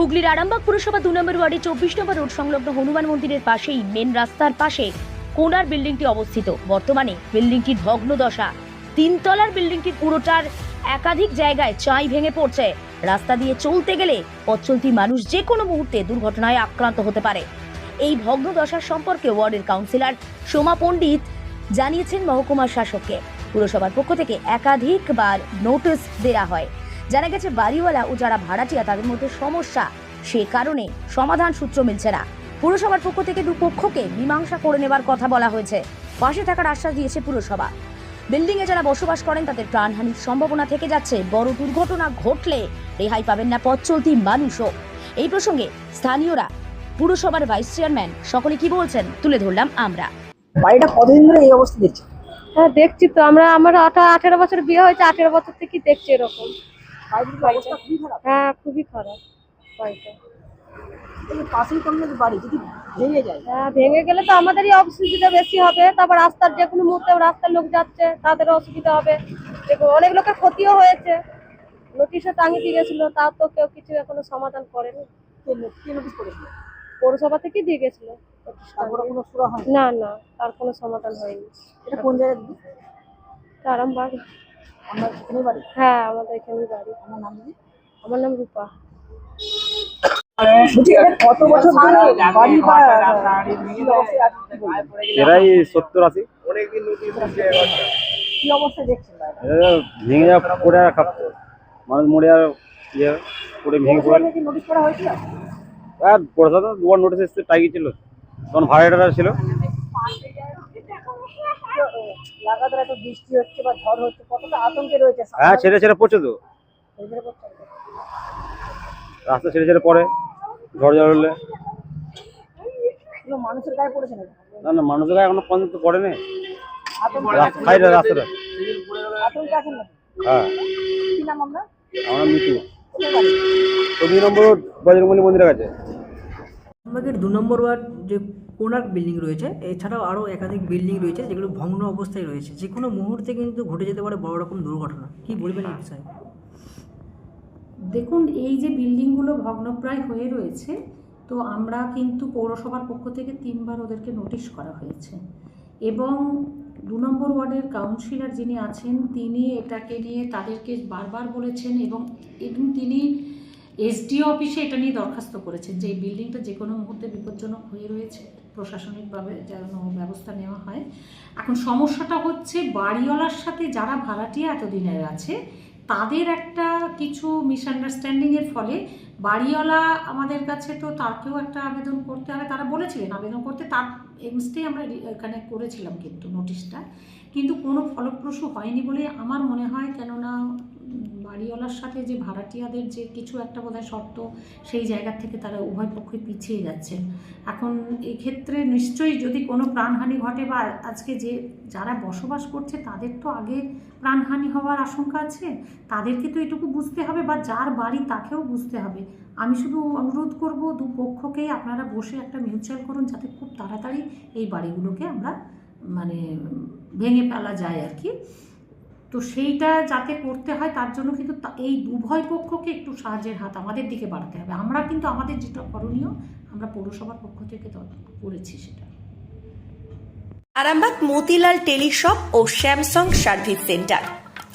হুগলির আরামবাগ পুরসভা দু নম্বর ওয়ার্ডে চব্বিশ নম্বর রোড সংলগ্ন হনুমান মন্দিরের পাশেই মেন রাস্তার পাশে কোনার বিল্ডিংটি অবস্থিত। বর্তমানে বিল্ডিংটির ভগ্নদশা তিনতলার বিল্ডিংটির পুরোটার একাধিক জায়গায় চাই ভেঙে পড়ছে। রাস্তা দিয়ে চলতে গেলে পথচলতি মানুষ যে কোনো মুহূর্তে দুর্ঘটনায় আক্রান্ত হতে পারে। এই ভগ্ন ভগ্নদশার সম্পর্কে ওয়ার্ডের কাউন্সিলর সোমা পণ্ডিত জানিয়েছেন মহকুমা শাসককে। পুরসভার পক্ষ থেকে একাধিকবার নোটিশ দেওয়া হয়। জানা গেছে বাড়িওয়ালা ও যারা ভাড়াটিয়া তাদের মধ্যে সমস্যা। সে কারণে সমাধান সূত্র মিলছে না। পুরসভার পক্ষ থেকে দুপক্ষকে মীমাংসা করে নেবার কথা বলা হয়েছে। পাশে থাকার আশ্বাস দিয়েছে পুরসভা। বিল্ডিং এ যারা বসবাস করেন তাদের প্রাণহানির সম্ভাবনা থেকে যাচ্ছে। বড় দুর্ঘটনা ঘটলে রেহাই পাবেন না পথ চলতি মানুষও। এই প্রসঙ্গে স্থানীয়রা পুরসভার ভাইস চেয়ারম্যান সকলে কি বলছেন তুলে ধরলাম আমরা। বাড়িটা কতদিন ধরে এই অবস্থা দেখছে হ্যাঁ দেখছি তো। আমরা আমার আঠারো বছর বিয়ে হয়েছে আঠেরো বছর থেকে দেখছি এরকম। বাড়িটির খুবই খারাপ। হ্যাঁ খুবই খারাপ বাড়িটা পাশেই তো বাড়ি যদি ভেঙে যায়? হ্যাঁ ভেঙে গেলে তো আমাদেরই অসুবিধা বেশি হবে। তারপর রাস্তার যে কোনো মুহূর্তে রাস্তার লোক যাচ্ছে তাদেরও অসুবিধা হবে। দেখো অনেক লোকের ক্ষতিও হয়েছে। নোটিশও টাঙিয়ে দিয়ে গেছিল তাও তো কেউ কিছু এখনও সমাধান করেনি। পৌরসভা থেকেই দিয়ে গেছিল না না তার কোনো সমাধান হয়নি। এটা কোন জায়গায় দিদি? আরাম বাড়ি আমার এখানে বাড়ি? হ্যাঁ আমাদের এখানেই বাড়ি। আমার নাম দিদি আমার নাম রূপা। কত বছর ধরে বাড়ি বা কি অবস্থায় আছে কি বলবেন? এরাই সত্তর আশি। কি অবস্থায় দেখছেন ভেঙে যা পড়ে আর খাপতো মানুষ মরে আর ইয়ে পড়ে ভেঙে পড়ে। নোটিশ করা হয়েছিল? আর দুবার নোটিশ এসছে টাইগি ছিল। তখন ভাড়াটা ছিল। লাগাতার এত বৃষ্টি হচ্ছে বা ঝড় হচ্ছে কতটা আতঙ্কে রয়েছে? হ্যাঁ ছেড়ে ছেড়ে পড়ছে তো। রাস্তা ছেড়ে ছেড়ে পড়ে ঝড় ঝড় হলে। মানুষের গায়ে পড়েছে না না মানুষের গায়ে এখনও পর্যন্ত পড়েনি। আতঙ্ক রাস্তা রাস্তাটা। আতঙ্কে আছেন নাকি? হ্যাঁ। কি নাম আমরা মিটু দুই নম্বর বজরংবলী মন্দিরের কাছে। আমাদের দু নম্বর ওয়ার্ড যে কোনার্ক বিল্ডিং রয়েছে। এছাড়াও আরও একাধিক বিল্ডিং রয়েছে যেগুলো ভগ্ন অবস্থায় রয়েছে। যে কোনো মুহূর্তে কিন্তু ঘটে যেতে পারে বড় রকম দুর্ঘটনা। কি বলবেন এই বিষয়ে? দেখুন, এই যে বিল্ডিংগুলো ভগ্নপ্রায় হয়ে রয়েছে, তো আমরা কিন্তু পৌরসভার পক্ষ থেকে তিনবার ওদেরকে নোটিশ করা হয়েছে। এবং দু নম্বর ওয়ার্ডের কাউন্সিলর যিনি আছেন, তিনি এটাকে নিয়ে তাদেরকে বারবার বলেছেন এবং এবং তিনি এসডিও অফিসে এটা নিয়ে দরখাস্ত করেছেন যে এই বিল্ডিংটা যে কোনো মুহূর্তে বিপজ্জনক হয়ে রয়েছে। প্রশাসনিকভাবে যেন ব্যবস্থা নেওয়া হয়। এখন সমস্যাটা হচ্ছে বাড়িওয়ালার সাথে যারা ভাড়াটিয়া এতদিনের আছে, তাদের একটা কিছু মিসআন্ডারস্ট্যান্ডিংয়ের ফলে বাড়িওয়ালা আমাদের কাছে তো তাকেও একটা আবেদন করতে হবে, তারা বলেছিলেন আবেদন করতে, তার এগেনস্টেই আমরা এখানে করেছিলাম কিন্তু নোটিশটা কিন্তু কোনো ফলপ্রসূ হয়নি বলে আমার মনে হয়, কেননা বাড়িওয়ালার সাথে যে ভাড়াটিয়াদের যে কিছু একটা বোধহয় শর্ত, সেই জায়গা থেকে তারা উভয় পক্ষে পিছিয়ে যাচ্ছেন। এখন এক্ষেত্রে নিশ্চয়ই যদি কোনো প্রাণহানি ঘটে বা আজকে যে যারা বসবাস করছে, তাদের তো আগে প্রাণহানি হওয়ার আশঙ্কা আছে। তাদেরকে তো এটুকু বুঝতে হবে বা যার বাড়ি তাকেও বুঝতে হবে। আমি শুধু অনুরোধ করব, দু পক্ষকেই আপনারা বসে একটা মিউচুয়াল করুন যাতে খুব তাড়াতাড়ি এই বাড়িগুলোকে আমরা মানে ভেঙে ফেলা যায় আর কি। তো সেইটা যাতে করতে হয়, তার জন্য কিন্তু এই উভয় পক্ষকে একটু সাহায্যের হাত আমাদের দিকে বাড়াতে হবে। আমরা কিন্তু আমাদের যেটা করণীয়, আমরা পৌরসভার পক্ষ থেকে করেছি সেটা। আরামবাগ মতিলাল টেলিশপ ও স্যামসাং সার্ভিস সেন্টার।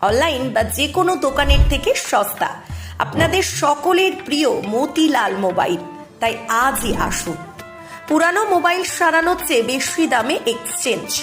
অনলাইন বা যে কোনো দোকানের থেকে সস্তা। আপনাদের সকলের প্রিয় মতিলাল মোবাইল। তাই আজই আসুন। পুরানো মোবাইল সারানোর চেয়ে বেশি দামে এক্সচেঞ্জ।